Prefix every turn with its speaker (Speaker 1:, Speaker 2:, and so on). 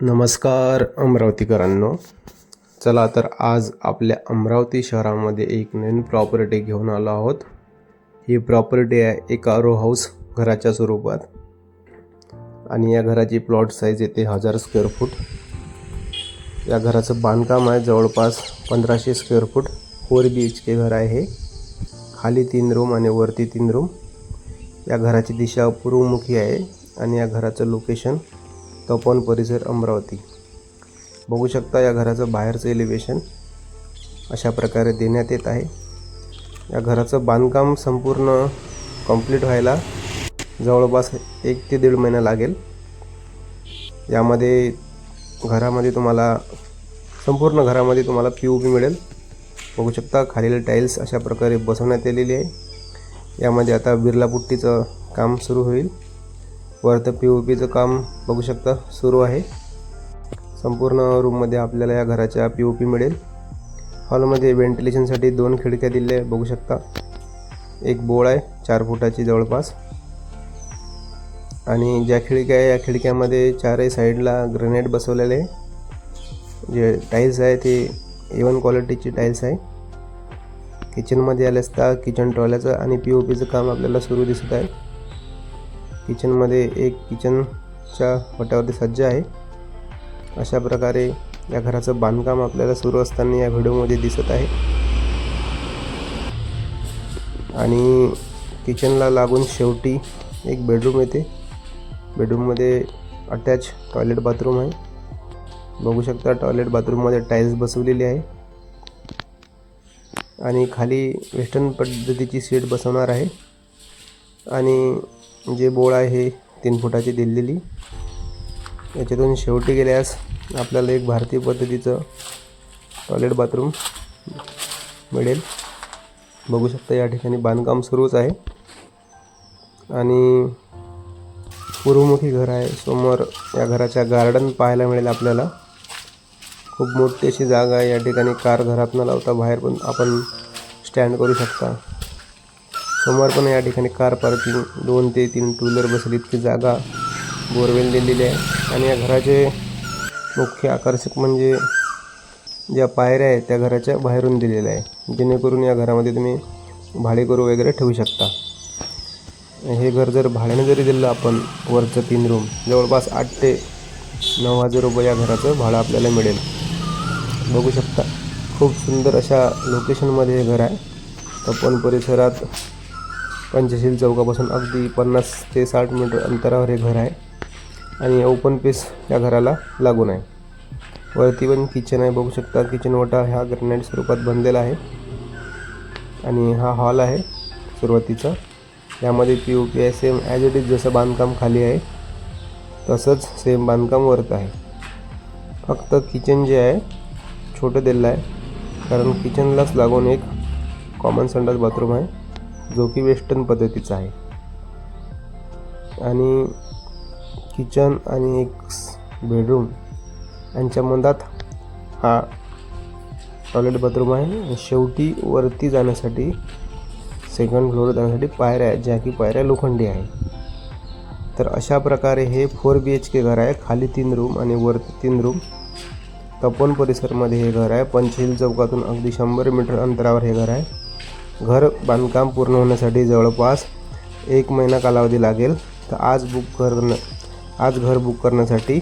Speaker 1: नमस्कार अमरावतीकरांनो. चला तर आज आपल्या अमरावती शहरामध्ये एक नवीन प्रॉपर्टी घेऊन आलो आहोत. ही प्रॉपर्टी आहे एका रो हाऊस घराच्या स्वरूपात. आणि या घराची प्लॉट साईज येते हजार स्क्वेअर फूट या घराचं बांधकाम आहे जवळपास पंधराशे square foot four B H K घर आहे हे. खाली तीन रूम आणि वरती तीन रूम या घराची दिशा पूर्वमुखी आहे आणि या घराचं लोकेशन तपोवन परिसर अमरावती. बघू शकता या घराचं बाहेरचं एलिव्हेशन अशा प्रकारे देण्यात येत आहे. या घराचं बांधकाम संपूर्ण कंप्लीट व्हायला जवळपास एक ते दीड महिना लागेल. यामध्ये घरामध्ये तुम्हाला संपूर्ण घरामध्ये तुम्हाला पी ओ पी मिळेल. बघू शकता खालील टाईल्स अशा प्रकारे बसवण्यात आलेली आहे. यामध्ये आता बिर्ला पुट्टीचं काम सुरू होईल. वरतं पी ओ पीचं काम बघू शकता सुरू आहे. संपूर्ण रूममध्ये आपल्याला या घराच्या पी ओ पी मिळेल. हॉलमध्ये व्हेंटिलेशनसाठी दोन खिडक्या दिल्या आहे बघू शकता. एक बोळ आहे चार फुटाची जवळपास. आणि ज्या खिडक्या आहे या खिडक्यामध्ये चारही साईडला ग्रेनेड बसवलेले आहे. जे टाईल्स आहे ते ए वन क्वालिटीची टाईल्स आहे. किचनमध्ये आले असता किचन टॉयलेचं आणि पी ओ पीचं काम आपल्याला सुरू दिसत आहे. किचनमध्ये एक किचनच्या वट्यावरती सज्ज आहे. अशा प्रकारे या घराचं बांधकाम आपल्याला सुरू असताना या व्हिडिओमध्ये दिसत आहे. आणि किचनला लागून शेवटी एक बेडरूम येते. बेडरूममध्ये अटॅच टॉयलेट बाथरूम आहे. बघू शकता टॉयलेट बाथरूममध्ये टाईल्स बसवलेली आहे. आणि खाली वेस्टर्न पद्धतीची सीट बसवणार आहे. आणि जे बोळ आहे हे तीन फुटाची दिलेली. याच्यातून शेवटी गेल्यास आपल्याला एक भारतीय पद्धतीचं टॉयलेट बाथरूम मिळेल. बघू शकता या ठिकाणी बांधकाम सुरूच आहे. आणि पूर्वमुखी घर आहे. समोर या घराच्या गार्डन पाहायला मिळेल आपल्याला. खूप मोठी अशी जागा आहे. या ठिकाणी कार घरात न लावता बाहेर पण आपण स्टँड करू शकता. समोर पण या ठिकाणी कार पार्किंग दोन ते तीन टू व्हीलर बसेल इतकी जागा बोरवेल दिलेली आहे. आणि या घराचे मुख्य आकर्षक म्हणजे ज्या पायऱ्या आहेत त्या घराच्या बाहेरून दिलेल्या आहे जेणेकरून या घरामध्ये तुम्ही भाडेकरू वगैरे ठेवू शकता. हे घर जर भाड्याने जरी दिलं आपण वरचं तीन रूम जवळपास आठ ते नऊ हजार रुपये या घराचं भाडं आपल्याला मिळेल. बघू शकता खूप सुंदर अशा लोकेशनमध्ये हे घर आहे. तपन परिसरात पंचशील चौकापासून अगदी पन्नास ते साठ मीटर अंतरावर हे घर आहे. आणि ओपन पेस या घराला लागून आहे. वरती पण किचन आहे. बघू शकता किचन ओटा ह्या ग्रॅनाईट स्वरूपात बनलेला आहे. आणि हा हॉल आहे सुरुवातीचा. यामध्ये पी ओ पी आहे. सेम ॲज इट इज जसं बांधकाम खाली आहे तसंच सेम बांधकाम वरत आहे. फक्त किचन जे आहे छोटं दिलं आहे. कारण किचनलाच लागून एक कॉमन संडास बाथरूम आहे. जो की वेस्टर्न पद्धतीचा आहे. आणि किचन आणि एक बेडरूम यांच्या मधात हा टॉयलेट बाथरूम आहे. शेवटी वरती जाण्यासाठी सेकंड फ्लोअर जाण्यासाठी पायऱ्या आहेत ज्या की पायऱ्या लोखंडी आहे तर अशा प्रकारे हे फोर बी एच के घर आहे. खाली तीन रूम आणि वरती तीन रूम तपन परिसरमध्ये हे घर आहे. पंचशील चौकातून अगदी शंभर मीटर अंतरावर हे घर आहे. घर बांधकाम पूर्ण होण्यासाठी जवळपास एक महिना कालावधी लागेल. तर आज बुक करणं आज घर बुक करण्यासाठी